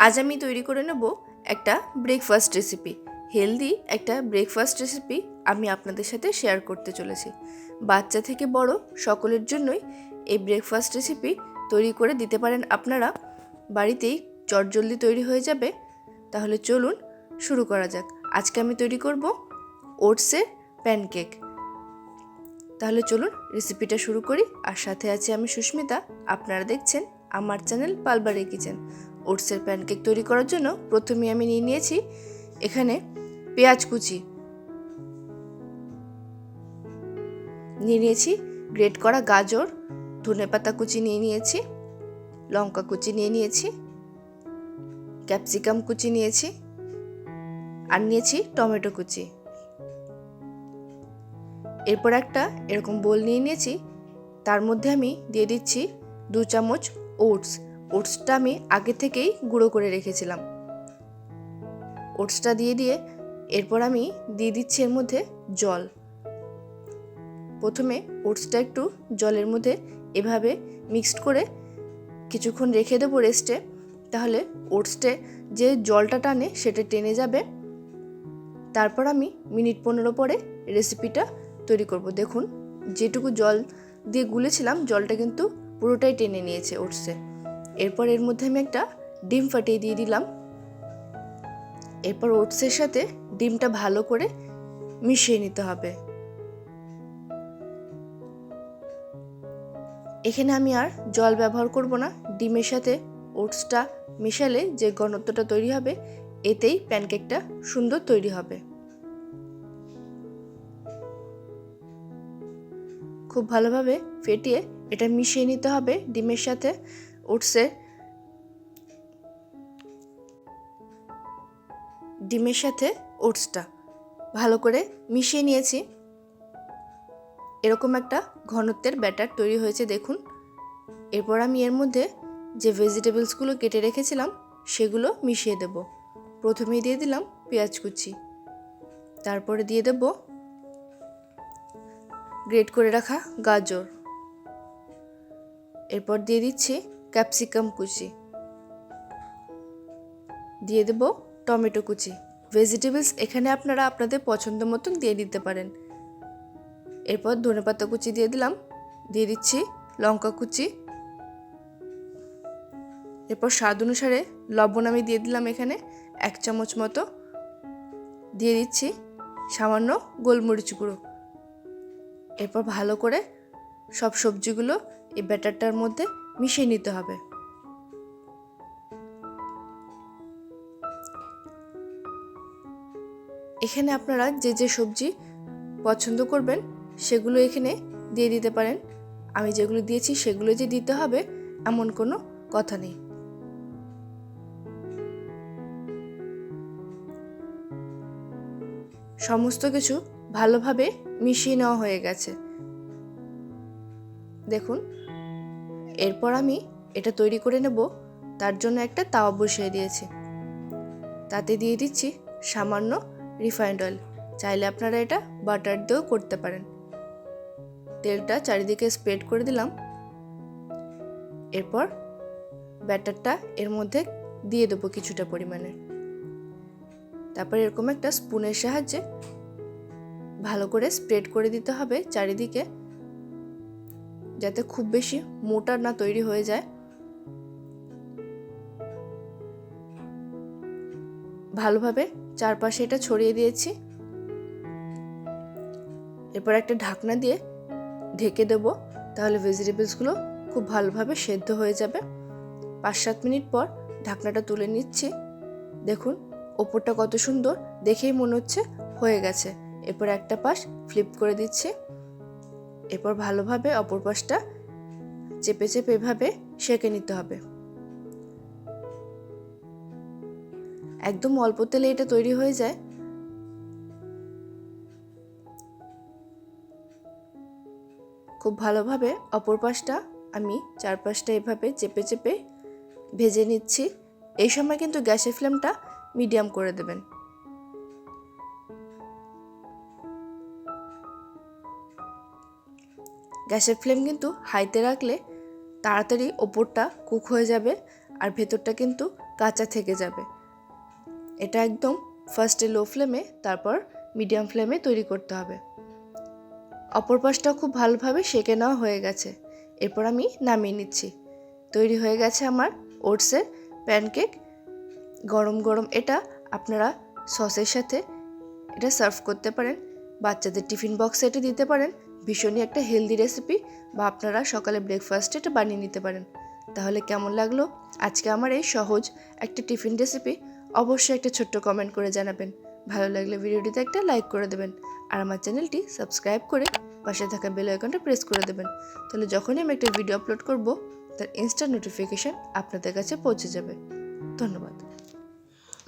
আজ আমি তৈরি করে নেব একটা ব্রেকফাস্ট রেসিপি হেলদি একটা ব্রেকফাস্ট রেসিপি আমি আপনাদের সাথে শেয়ার করতে চলেছি। বাচ্চা থেকে বড় সকলের জন্যই এই ব্রেকফাস্ট রেসিপি তৈরি করে দিতে পারেন আপনারা। বাড়িতেই চটজলদি তৈরি হয়ে যাবে। তাহলে চলুন শুরু করা যাক। আজকে আমি তৈরি করব ওটসের প্যানকেক তাহলে চলুন রেসিপিটা শুরু করি। আর সাথে আছি আমি সুস্মিতা। আপনারা দেখছেন আমার চ্যানেল পালবাড়ি কিচেন ওটসের প্যানকেক তৈরি করার জন্য প্রথমে আমি নিয়ে নিয়েছি এখানে পেঁয়াজ কুচি। নিয়ে নিয়েছি গ্রেট করা গাজর ধনেপাতা কুচি নিয়ে নিয়েছি, লঙ্কা কুচি নিয়ে নিয়েছি, ক্যাপসিকাম কুচি নিয়েছি আর নিয়েছি টমেটো কুচি। এরপর একটা এরকম বোল নিয়ে নিয়েছি, তার মধ্যে আমি দিয়ে দিচ্ছি দু চামচ ওটস। ওটসটা আমি আগে থেকেই গুঁড়ো করে রেখেছিলাম। ওটসটা দিয়ে দিয়ে এরপর আমি দিয়ে দিচ্ছি এর মধ্যে জল। প্রথমে ওটসটা একটু জলের মধ্যে এভাবে মিক্সড করে কিছুক্ষণ রেখে দেবো রেস্টে, তাহলে ওটসটে যে জলটা টানে সেটা টেনে যাবে। তারপর আমি মিনিট পনেরো পরে রেসিপিটা তৈরি করব। দেখুন, যেটুকু জল দিয়ে গুলেছিলাম, জলটা কিন্তু পুরোটাই টেনে নিয়েছে ওটসে। এরপর এর মধ্যে আমি একটা ডিম ফাটিয়ে দিয়ে দিলাম। এরপর ওটসের সাথে ডিমটা ভালো করে মিশিয়ে নিতে হবে। এখানে আমি আর জল ব্যবহার করব না। ডিমের সাথে ওটসটা মেশালে যে ঘনত্বটা তৈরি হবে, এতেই প্যানকেকটা সুন্দর তৈরি হবে। খুব ভালোভাবে ফেটিয়ে এটা মিশিয়ে নিতে হবে ডিমের সাথে। ওটসের ডিমের সাথে ওটসটা ভালো করে মিশিয়ে নিয়েছি। এরকম একটা ঘনত্বের ব্যাটার তৈরি হয়েছে, দেখুন। এরপর আমি এর মধ্যে যে ভেজিটেবলসগুলো কেটে রেখেছিলাম, সেগুলো মিশিয়ে দেব। প্রথমেই দিয়ে দিলাম পেঁয়াজ কুচি। তারপরে দিয়ে দেব গ্রেট করে রাখা গাজর। এরপর দিয়ে দিচ্ছি ক্যাপসিকাম কুচি। দিয়ে দেব টমেটো কুচি। ভেজিটেবলস এখানে আপনারা আপনাদের পছন্দ মতন দিয়ে দিতে পারেন। এরপর ধনেপাতা কুচি দিয়ে দিলাম। দিয়ে দিচ্ছি লঙ্কা কুচি। এরপর স্বাদ অনুসারে লবণ আমি দিয়ে দিলাম এখানে এক চামচ মতো। দিয়ে দিচ্ছি সামান্য গোলমরিচ গুঁড়ো। এরপর ভালো করে সব সবজিগুলো এই ব্যাটারটার মধ্যে মিশিয়ে নিতে হবে। এখানে আপনারা যে যে সবজি পছন্দ করবেন, সেগুলো এখানে দিয়ে দিতে পারেন। আমি যেগুলো দিয়েছি, সেগুলো যে দিতে হবে, এমন কোনো কথা নেই। সমস্ত কিছু ভালোভাবে মিশিয়ে নেওয়া হয়ে গেছে। দেখুন এরপর আমি এটা তৈরি করে নেব, তার জন্য একটা তাওয়া বসিয়ে দিয়েছি। তাতে দিয়ে দিচ্ছি সামান্য রিফাইন্ড অয়েল চাইলে আপনারা এটা বাটার দিয়েও করতে পারেন। তেলটা চারিদিকে স্প্রেড করে দিলাম। এরপর ব্যাটারটা এর মধ্যে দিয়ে দেবো কিছুটা পরিমাণে। তারপর এরকম একটা স্পুনের সাহায্যে ভালো করে স্প্রেড করে দিতে হবে চারিদিকে। যাতে খুব বেশি মোটা না তৈরি হয়ে যায়। ভালোভাবে চারপাশে এটা ছড়িয়ে দিয়েছি। এরপর একটা ঢাকনা দিয়ে ঢেকে দেব, তাহলে ভেজিটেবলসগুলো খুব ভালোভাবে সেদ্ধ হয়ে যাবে। পাঁচ সাত মিনিট পর ঢাকনাটা তুলে নিচ্ছি। দেখুন, ওপরটা কত সুন্দর, দেখেই মনে হচ্ছে হয়ে গেছে। এরপর একটা পাশ ফ্লিপ করে দিচ্ছি। এরপর ভালোভাবে অপর পাশটা চেপে চেপে এভাবে সেঁকে নিতে হবে। একদম অল্প তেলে এটা তৈরি হয়ে যায়। খুব ভালোভাবে অপর পাশটা আমি চার পাশটা এভাবে চেপে চেপে ভেজে নিচ্ছি। এই সময় কিন্তু গ্যাসের ফ্লেমটা মিডিয়াম করে দেবেন। গ্যাসের ফ্লেম কিন্তু হাইতে রাখলে তাড়াতাড়ি ওপরটা কুক হয়ে যাবে আর ভেতরটা কিন্তু কাঁচা থেকে যাবে। এটা একদম ফার্স্টে লো ফ্লেমে তারপর মিডিয়াম ফ্লেমে তৈরি করতে হবে। অপর পাশটা খুব ভালোভাবে সেঁকে নেওয়া হয়ে গেছে। এরপর আমি নামিয়ে নিচ্ছি। তৈরি হয়ে গেছে আমার ওটসের প্যানকেক। গরম গরম এটা আপনারা সসের সাথে এটা সার্ভ করতে পারেন। বাচ্চাদের টিফিন বক্সে এটা দিতে পারেন। ভীষণই একটা হেলদি রেসিপি বা আপনারা সকালে ব্রেকফাস্টে এটা বানিয়ে নিতে পারেন। তাহলে কেমন লাগল? আজকে আমার এই সহজ একটা টিফিন রেসিপি অবশ্যই একটা ছোট্ট কমেন্ট করে জানাবেন। ভালো লাগলে ভিডিওটিতে একটা লাইক করে দেবেন আর আমার চ্যানেলটি সাবস্ক্রাইব করে পাশে থাকা বেল আইকনটা প্রেস করে দেবেন। তাহলে যখনই আমি একটা ভিডিও আপলোড করব, তার ইনস্ট্যান্ট নোটিফিকেশান আপনাদের কাছে পৌঁছে যাবে। ধন্যবাদ।